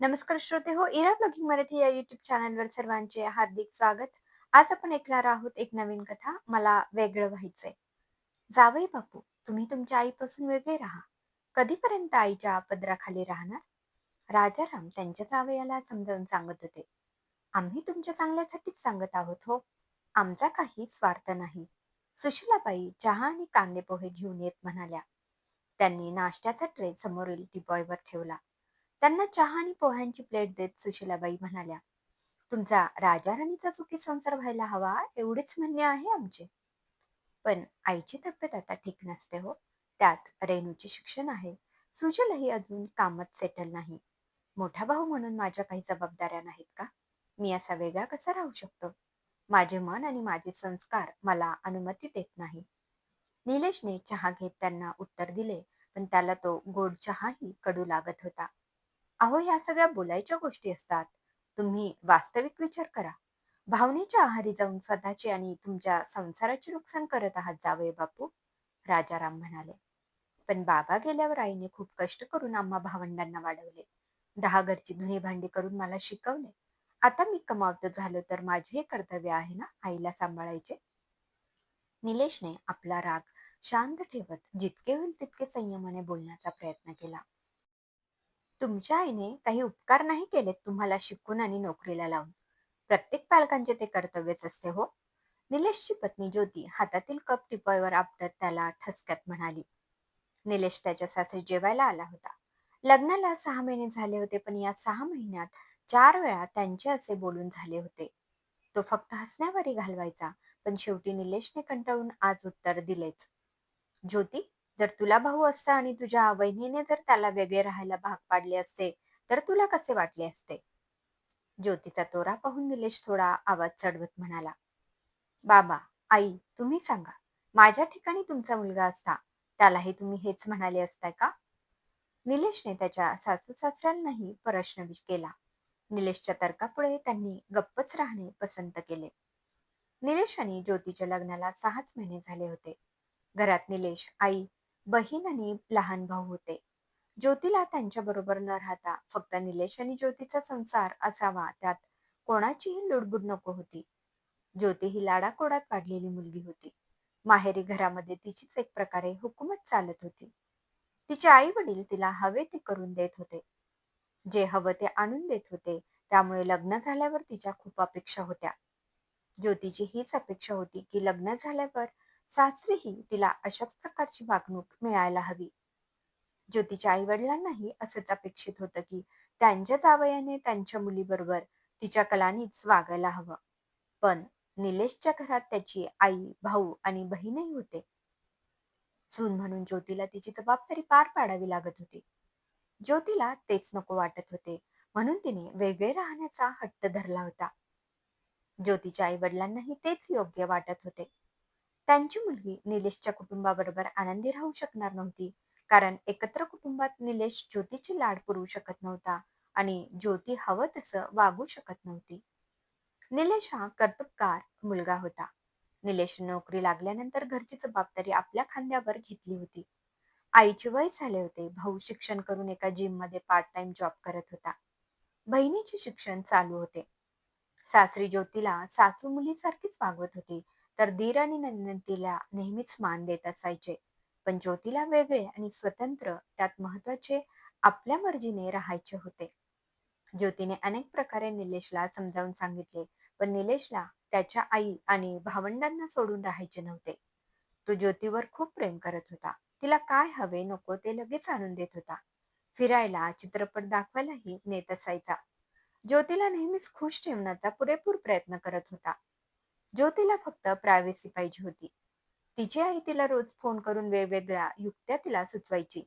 नमस्कार श्रोते हो इरा ब्लॉगिंग मराठी या युट्यूब चॅनलवर सर्वांचे हार्दिक स्वागत. आज आपण ऐकणार आहोत एक नवीन कथा मला वेगळं व्हायचंय. जावई बापू तुम्ही तुमच्या आईपासून वेगळे राहा. कधीपर्यंत आईच्या पदराखाली राहणार? राजाराम त्यांच्या जावयाला समजावून सांगत होते. आम्ही तुमच्या चांगल्यासाठीच सांगत आहोत हो. आमचा काही स्वार्थ नाही. सुशीलाबाई चहा आणि कांदे पोहे घेऊन येत म्हणाल्या. त्यांनी नाश्त्याचा ट्रे समोरील टिपॉयवर ठेवला. त्यांना चहा आणि पोह्यांची प्लेट देत सुशीलाबाई म्हणाल्या तुमचा राजा राणीचा सुखी संसार व्हायला हवा एवढेच म्हणणे आहे आमचे. पण आईची तब्येत आता ठीक नसते हो. त्यात रेणूचे शिक्षण आहे. सुजलही अजून कामात सेटल नाही. मोठा भाऊ म्हणून माझ्या काही जबाबदाऱ्या नाहीत का? मी असा वेगळा कसा राहू शकतो? माझे मन आणि माझे संस्कार मला अनुमती देत नाही. निलेशने चहा घेत त्यांना उत्तर दिले पण त्याला तो गोड चहाही कडू लागत होता. अहो ह्या सगळ्या बोलायच्या गोष्टी असतात. तुम्ही वास्तविक विचार करा. भावनेच्या आहारी जाऊन स्वतःची आणि तुमच्या संसाराचे नुकसान करत आहात जावे बापू राजाराम म्हणाले. पण बाबा गेल्यावर आईने खूप कष्ट करून आम्हा भावंडांना वाढवले. दहा घरची धुणी भांडी करून मला शिकवले. आता मी कमावत झालो तर माझे हे कर्तव्य आहे ना आईला सांभाळायचे? निलेशने आपला राग शांत ठेवत जितके होईल तितके संयमाने बोलण्याचा प्रयत्न केला. तुमच्या आईने काही उपकार नाही केलेत तुम्हाला शिकून आणि नोकरीला लावून. प्रत्येक पालकांचे ते कर्तव्यच असते हो. निलेशची पत्नी ज्योती हातातील कप टिपॉयवर आपटत त्याला ठसक्यात म्हणाली. निलेश त्याच्या सासरी जेवायला आला होता. लग्नाला सहा महिने झाले होते पण या सहा महिन्यात चार वेळा त्यांचे असे बोलून झाले होते. तो फक्त हसण्यावरही घालवायचा पण शेवटी निलेशने कंटाळून आज उत्तर दिलेच. ज्योती जर तुला भाऊ असता आणि तुझ्या वहिनीने जर त्याला वेगळे राहायला भाग पाडले असते तर तुला कसे वाटले असते? ज्योतीचा तोरा पाहून निलेश थोडा आवाज चढवत म्हणाला बाबा आई तुम्ही सांगा माझ्या ठिकाणी तुमचा मुलगा असता त्यालाही तुम्ही हेच म्हणाले असताय का? निलेशने त्याच्या सासू सासऱ्यांनाही प्रश्न केला. निलेशच्या तर्कापुढे त्यांनी गप्पच राहणे पसंत केले. निलेश आणि ज्योतीच्या लग्नाला सहाच महिने झाले होते. घरात निलेश आई बहीण आणि लहान भाऊ होते. ज्योतीला त्यांच्या बरोबर न राहता फक्त निलेश आणि ज्योतीचा संसार असावा त्यात कोणाचीही लुडबुड नको होती. ज्योती ही लाडाकोडात वाढलेली मुलगी होती. माहेरी घरामध्ये तिचीच एक प्रकारे हुकूमत चालत होती. तिचे आई वडील तिला हवे ते करून देत होते. जे हवं ते आणून देत होते त्यामुळे लग्न झाल्यावर तिच्या खूप अपेक्षा होत्या. ज्योतीची हीच अपेक्षा होती की लग्न झाल्यावर सासरीही तिला अशाच प्रकारची वागणूक मिळायला हवी. ज्योतीच्या आई वडिलांनाही असंच अपेक्षित होतं की त्यांच्या जावयाने त्यांच्या मुलीबरोबर तिच्या कलानीच वागायला हवं. पण निलेशच्या घरात त्याची आई भाऊ आणि बहीणही होते. सून म्हणून ज्योतीला तिची जबाबदारी पार पाडावी लागत होती. ज्योतीला तेच नको वाटत होते म्हणून तिने वेगळे राहण्याचा हट्ट धरला होता. ज्योतीच्या आई वडिलांनाही तेच योग्य वाटत होते. त्यांची मुलगी निलेशच्या कुटुंबाबरोबर आनंदी राहू शकणार नव्हती. कारण एकत्र कुटुंबात निलेश ज्योतीची लाड पुरवू शकत नव्हता आणि ज्योती हवं तसं वागू शकत नव्हती. निलेश हा कर्तुबकार मुलगा होता. निलेश नोकरी लागल्यानंतर घरची जबाबदारी आपल्या खांद्यावर घेतली होती. आईचे वय झाले होते. भाऊ शिक्षण करून एका जिममध्ये पार्ट टाइम जॉब करत होता. बहिणीचे शिक्षण चालू होते. सासरी ज्योतीला सासू मुलीसारखीच वागवत होती. तर दीर आणि नंदतीला नेहमीच मान देत असायचे. पण ज्योतीला वेगळे आणि स्वतंत्र त्यात महत्त्वाचे आपल्या मर्जीने राहायचे होते. ज्योतीने अनेक प्रकारे निलेशला समजावून सांगितले पण निलेशला त्याच्या आई आणि भावंडांना सोडून राहायचे नव्हते. तो ज्योतीवर खूप प्रेम करत होता. तिला काय हवे नको ते लगेच आणून देत होता. फिरायला चित्रपट दाखवायलाही नेत असायचा. ज्योतीला नेहमीच खुश ठेवण्याचा पुरेपूर प्रयत्न करत होता. ज्योतीला फक्त प्रायव्हसी पाहिजे होती. तिची आई तिला रोज फोन करून वेगवेगळ्या युक्त्या तिला सुचवायची.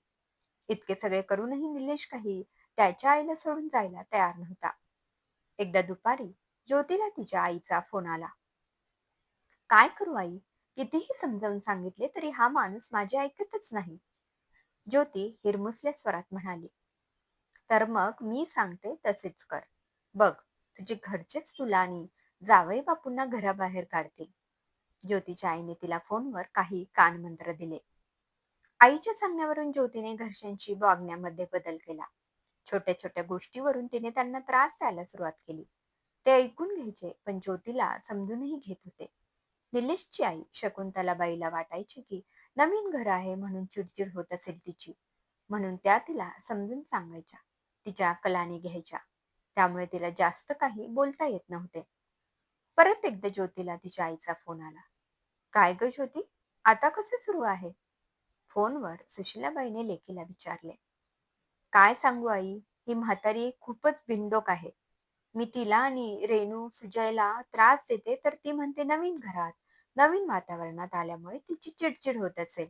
इतके सगळे करूनही निलेश काही त्याच्या आईला सोडून जायला तयार नव्हता. एकदा दुपारी ज्योतीला तिच्या आईचा फोन आला. काय करू आई? कितीही समजावून सांगितले तरी हा माणूस माझे ऐकतच नाही. ज्योती हिरमुसल्या स्वरात म्हणाली. तर मग मी सांगते तसेच कर. बघ तुझे घरचेच तुला आणि जावई बापूंना घराबाहेर काढतील ज्योतीच्या आईने तिला फोनवर काही कानमंत्र दिले. आईच्या सांगण्यावरून ज्योतीने घरच्यांशी वागण्यामध्ये बदल केला. छोट्या छोट्या गोष्टीवरून तिने त्यांना त्रास द्यायला सुरुवात केली. ते ऐकून घ्यायचे पण ज्योतीला समजूनही घेत होते. निलेशची आई शकुंतलाबाईला वाटायची की नवीन घर आहे म्हणून चिडचिड होत असेल तिची. म्हणून त्या तिला समजून सांगायच्या. तिच्या कलाने घ्यायच्या. त्यामुळे तिला जास्त काही बोलता येत नव्हते. परत एकदा ज्योतीला तिच्या आईचा फोन आला. काय ग ज्योती? आता कसं सुरू आहे? फोनवर सुशीलाबाईने लेकीला विचारले. काय सांगू आई? ही म्हातारी खूपच भिंडोक आहे. मी तिला आणि रेणू सुजयला त्रास देते तर ती म्हणते नवीन घरात नवीन वातावरणात आल्यामुळे तिची चिडचिड होत असेल.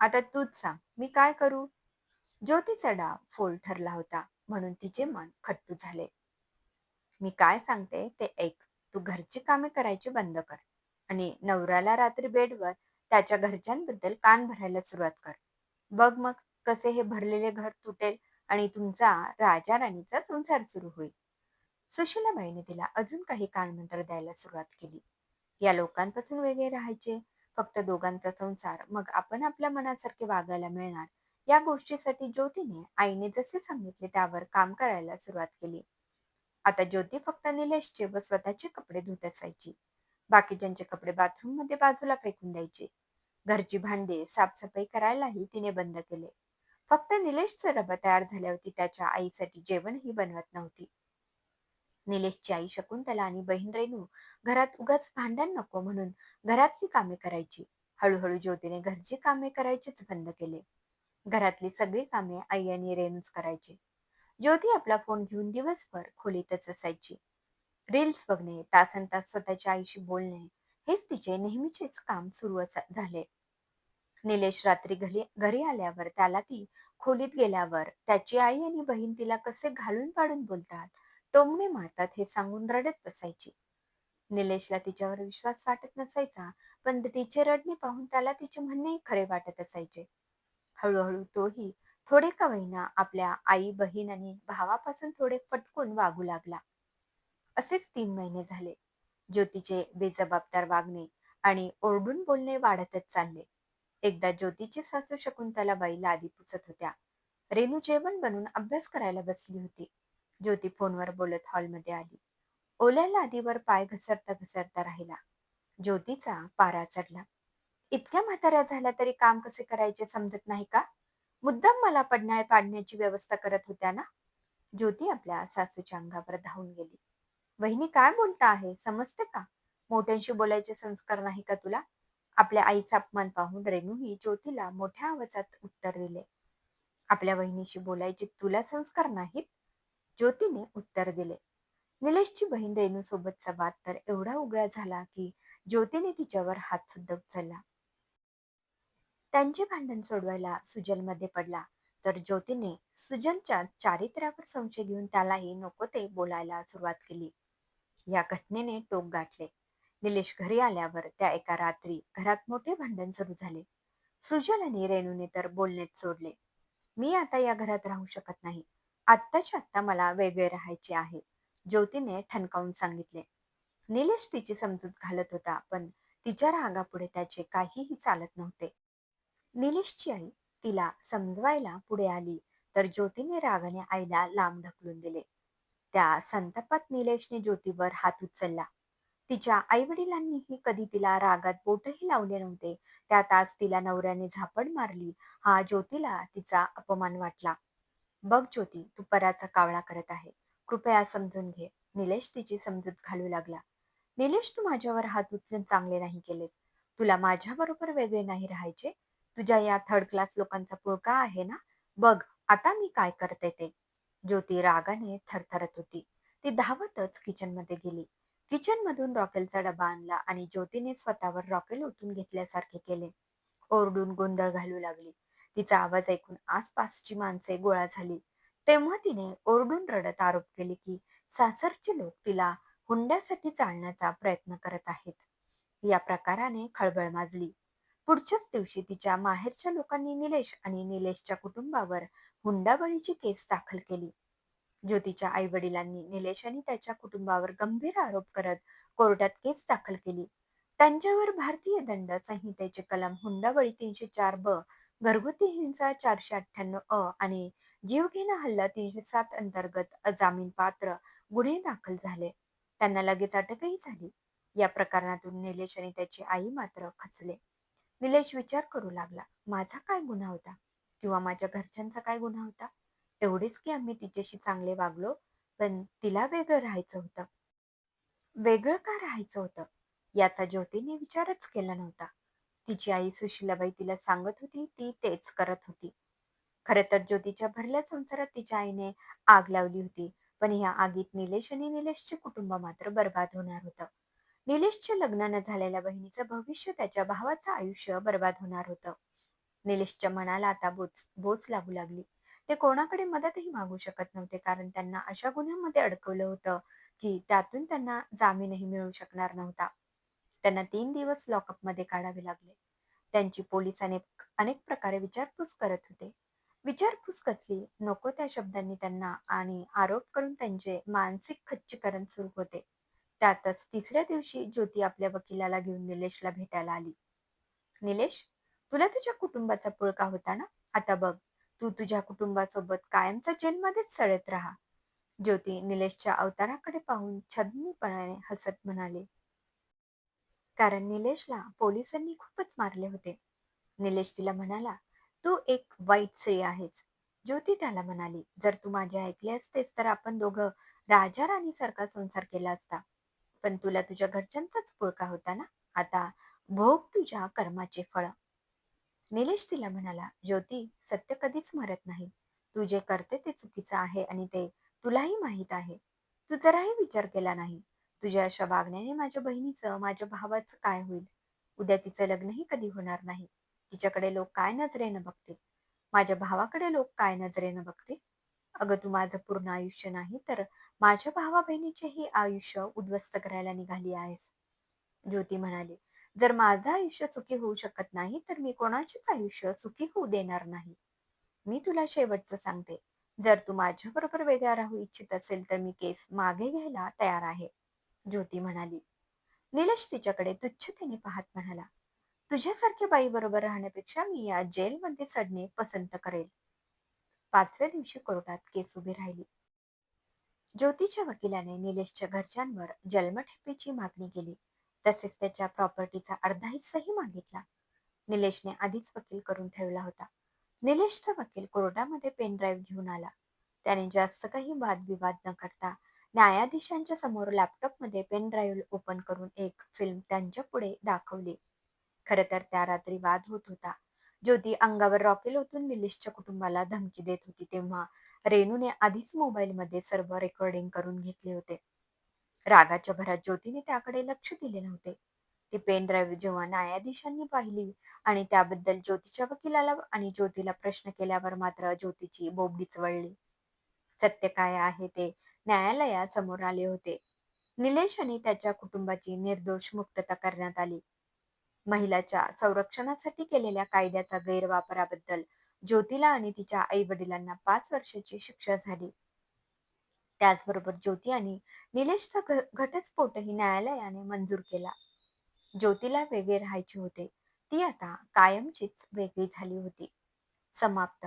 आता तूच सांग मी काय करू? ज्योतीचा डाव फोल ठरला होता म्हणून तिचे मन खट्टू झाले. मी काय सांगते ते ऐक. तू घरची कामे करायची बंद कर. आणि नवऱ्याला रात्री बेडवर त्याच्या घरच्यांबद्दल कान भरायला सुरुवात कर. बघ मग कसे हे भरलेले घर तुटेल आणि तुमचा राजा राणीचा संसार सुरू होईल. सुशीलाबाईने तिला अजून काही कानमंत्र द्यायला सुरुवात केली. या लोकांपासून वेगळे राहायचे. फक्त दोघांचा संसार मग आपण आपल्या मनासारखे वागायला मिळणार. या गोष्टीसाठी ज्योतीने आईने जसे सांगितले त्यावर काम करायला सुरुवात केली. आता ज्योती फक्त निलेशचे व स्वतःचे कपडे धुत असायची. बाकीच्यांचे कपडे बाथरूममध्ये बाजूला फेकून द्यायचे. घरची भांडे साफसफाई करायलाही तिने बंद केले. फक्त निलेशचं रब तयार झाल्यावर ती त्याच्या आईसाठी जेवणही बनवत नव्हती. निलेशची आई शकुंतला आणि बहीण रेणू घरात उगाच भांडण नको म्हणून घरातली कामे करायची. हळूहळू ज्योतीने घरची कामे करायचीच बंद केले. घरातली सगळी कामे आई आणि रेणूच करायची. ज्योती आपला फोन घेऊन दिवसभर खोलीतच असायची. रील्स बघणे तासन तास स्वतःच्या आईशी बोलणे हेच तिचे नेहमीचेच काम सुरू झाले. निलेश रात्री घरी घरी आल्यावर त्याला ती खोलीत गेल्यावर त्याची आई आणि बहीण तिला कसे घालून पाडून बोलतात टोमणे मारतात हे सांगून रडत बसायची. निलेशला तिच्यावर विश्वास वाटत नसायचा पण तिचे रडणे पाहून त्याला तिचे म्हणणेही खरे वाटत असायचे. हळूहळू तोही थोडे का होईना आपल्या आई बहीण आणि भावापासून थोडे फटकून वागू लागला. असेच तीन महिने झाले. ज्योतीचे बेजबाबदार वागणे आणि ओरडून बोलणे वाढतच चालले. एकदा ज्योतीची सासू शकुंतला बाईला आधी पुचत होत्या. रेणू जेवण बनवून अभ्यास करायला बसली होती. ज्योती फोनवर बोलत हॉलमध्ये आली. ओल्या लादीवर पाय घसरता घसरता राहिला. ज्योतीचा पारा चढला. इतक्या म्हाताऱ्या झाल्या तरी काम कसे करायचे समजत नाही का? मुद्दाम मला पडणार पाडण्याची व्यवस्था करत होत्या ना? ज्योती आपल्या सासूच्या अंगावर धावून गेली. वहिनी काय बोलता आहे? समजते का? मोठ्यांशी बोलायचे संस्कार नाही का तुला? आपल्या आईचा अपमान पाहून रेणूही ज्योतीला मोठ्या आवाजात उत्तर दिले. आपल्या वहिनीशी बोलायचे तुला संस्कार नाहीत? ज्योतीने उत्तर दिले. निलेशची बहीण रेणू सोबतचा वाद तर एवढा उग्र झाला की ज्योतीने तिच्यावर हात सुद्धा उचलला. त्यांचे भांडण सोडवायला सुजलमध्ये पडला. तर ज्योतीने सुजलच्या चारित्र्यावर संशय घेऊन त्यालाही नको ते बोलायला सुरुवात केली. या घटनेने टोक गाठले. निलेश घरी आल्यावर त्या एका रात्री घरात मोठे भांडण सुरू झाले. सुजल आणि रेणूने तर बोलणेच सोडले. मी आता या घरात राहू शकत नाही. आत्ताच्या आत्ता मला वेगळे राहायचे आहे. ज्योतीने ठणकावून सांगितले. निलेश तिची समजूत घालत होता पण तिच्या रागापुढे त्याचे काहीही चालत नव्हते. निलेशची आई तिला समजवायला पुढे आली तर ज्योतीने रागाने आईला लांब ढकलून दिले. त्या संतापात निलेशने ज्योतीवर हात उचलला. तिच्या आई वडिलांनीही कधी तिला रागात बोटही लावले नव्हते त्यात आज तिला नवऱ्याने झापड मारली हा ज्योतीला तिचा अपमान वाटला. बघ ज्योती तू पराचा कावळा करत आहे. कृपया समजून घे. निलेश तिची समजूत घालू लागला. निलेश तू माझ्यावर हात उचलून चांगले नाही केलेस तुला माझ्या बरोबर वेगळे नाही राहायचे? तुझ्या या थर्ड क्लास लोकांचा पुळका आहे ना? बघ आता मी काय करते ते. ज्योती रागाने थरथरत होती. ती धावतच किचनमध्ये गेली. किचन मधून रॉकेलचा डबा आणला आणि ज्योतीने स्वतःवर रॉकेल ओतून घेतल्यासारखे केले. ओरडून गोंधळ घालू लागली. तिचा आवाज ऐकून आसपासची माणसे गोळा झाली. तेव्हा तिने ओरडून रडत आरोप केले की सासरचे लोक तिला हुंड्यासाठी चालण्याचा प्रयत्न करत आहेत. या प्रकाराने खळबळ माजली. पुढच्याच दिवशी तिच्या माहेरच्या लोकांनी निलेश आणि निलेशच्या कुटुंबावर हुंडाबळीची केस दाखल केली. ज्योतीच्या आई वडिलांनी निलेश आणि त्याच्या कुटुंबावर गंभीर आरोप करत कोर्टात केस दाखल केली. त्यांच्यावर भारतीय दंड संहितेचे कलम हुंडाबळी तीनशे चार ब घरगुती हिंसा चारशे अठ्ठ्याण्णव अ आणि जीवघेणा हल्ला तीनशे सात अंतर्गत अजामीन पात्र गुन्हे दाखल झाले. त्यांना लगेच अटकही झाली. या प्रकरणातून निलेश आणि त्याची आई मात्र खचले. निलेश विचार करू लागला माझा काय गुन्हा होता? किंवा माझ्या घरच्यांचा काय गुन्हा होता? एवढेच की आम्ही तिच्याशी चांगले वागलो पण तिला वेगळं राहायचं होतं. वेगळं का राहायचं होतं? याचा ज्योतीने विचारच केला नव्हता. तिची आई सुशीलाबाई तिला सांगत होती ती तेच करत होती. खर तर ज्योतीच्या भरल्या संसारात तिच्या आईने आग लावली होती पण ह्या आगीत निलेश आणि निलेशचे कुटुंब मात्र बर्बाद होणार होतं. निलेशच्या लग्न न झालेल्या बहिणीचं भविष्य त्याच्या भावाचं आयुष्य बर्बाद होणार होतं. निलेशच्या मनाला आता बोच बोच लागू लागली. ते कोणाकडे मदतही मागू शकत नव्हते कारण त्यांना अशा गुन्ह्यामध्ये अडकवलं होतं की त्यातून त्यांना जामीनही मिळू शकणार नव्हता. त्यांना तीन दिवस लॉकअपमध्ये काढावे लागले. त्यांची पोलीस अनेक अनेक प्रकारे विचारपूस करत होते. विचारपूस कसली? नको त्या शब्दांनी त्यांना आणि आरोप करून त्यांचे मानसिक खच्चीकरण सुरू होते. त्यातच तिसऱ्या दिवशी ज्योती आपल्या वकिलाला घेऊन निलेशला भेटायला आली. निलेश तुला तुझ्या कुटुंबाचा पुळका होता ना? आता बघ तू तुझ्या कुटुंबासोबत कायमचा जेलमध्येच सळत राहा. ज्योती निलेशच्या अवताराकडे पाहून छदनीपणाने हसत म्हणाले. कारण निलेशला पोलिसांनी खूपच मारले होते. निलेश तिला म्हणाला तू एक वाईट स्त्री आहेस. ज्योती त्याला म्हणाली जर तू माझे ऐकले असतेस तर आपण दोघं राजा राणी सारखा संसार केला असता. पण तुला तुझ्या घरच्यांचाच पुळका होता ना? आता भोग तुझ्या कर्माचे फळ. निलेश तिला म्हणाला ज्योती सत्य कधीच मरत नाही. तू जे करते ते चुकीचं आहे आणि ते तुलाही माहीत आहे. तू जराही विचार केला नाही. तुझ्या अशा वागण्याने माझ्या बहिणीचं माझ्या भावाचं काय होईल? उद्या तिचं लग्नही कधी होणार नाही. तिच्याकडे लोक काय नजरेनं बघतील? माझ्या भावाकडे लोक काय नजरेनं बघतील? अगं तू माझं पूर्ण आयुष्य नाही तर माझ्या भावा बहिणीचेही आयुष्य उद्ध्वस्त करायला निघाली आहेस. ज्योती म्हणाली जर माझं आयुष्य सुखी होऊ शकत नाही तर मी कोणाचेच आयुष्य सुखी होऊ देणार नाही. मी तुला शेवटचं सांगते. जर तू माझ्याबरोबर वेगळा राहू इच्छित असेल तर मी केस मागे घ्यायला तयार आहे. ज्योती म्हणाली. निलेश तिच्याकडे तुच्छतेने पाहत म्हणाला तुझ्यासारख्या बाई बरोबर राहण्यापेक्षा मी या जेलमध्ये सडणे पसंत करेल. पाचव्या दिवशी कोर्टात केस उभी राहिली. ज्योतीच्या वकिलाने निलेशच्या घरच्यांवर जन्मठेपेची मागणी केली. तसेच त्याच्या प्रॉपर्टीचा अर्धा हिस्साही मागितला. निलेशने आधीच वकील करून ठेवला होता. निलेशचा वकील कोर्टामध्ये पेन ड्राईव्ह घेऊन आला. त्याने जास्त काही वादविवाद न करता न्यायाधीशांच्या समोर लॅपटॉपमध्ये पेन ड्राईव्ह ओपन करून एक फिल्म त्यांच्या पुढे दाखवली. खर तर त्या रात्री वाद होत होता. ज्योती अंगावर रॉकेल ओतून निलेशच्या कुटुंबाला धमकी देत होती तेव्हा रेणूने आधीच मोबाईलमध्ये सर्व रेकॉर्डिंग करून घेतले होते. रागाच्या भरात ज्योतीने त्याकडे लक्ष दिले नव्हते ती पेन ड्राईव्ह जेव्हा न्यायाधीशांनी पाहिली आणि त्याबद्दल ज्योतीच्या वकिलाला आणि ज्योतीला प्रश्न केल्यावर मात्र ज्योतीची बोबडीच वळली. सत्य काय आहे ते न्यायालयासमोर आले होते. निलेश आणि त्याच्या कुटुंबाची निर्दोष मुक्तता करण्यात आली. महिलाच्या संरक्षणासाठी केलेल्या कायद्याचा गैरवापराबद्दल ज्योतीला आणि तिच्या आई वडिलांना पाच वर्षाची शिक्षा झाली. त्याचबरोबर ज्योती आणि निलेशचा घटस्फोटही न्यायालयाने मंजूर केला. ज्योतीला वेगळे राहायचे होते. ती आता कायमचीच वेगळी झाली होती. समाप्त.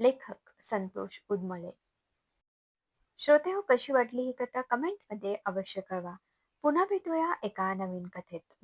लेखक संतोष उदमळे. श्रोते हो कशी वाटली ही कथा? कमेंटमध्ये अवश्य कळवा. पुन्हा भेटूया एका नवीन कथेत.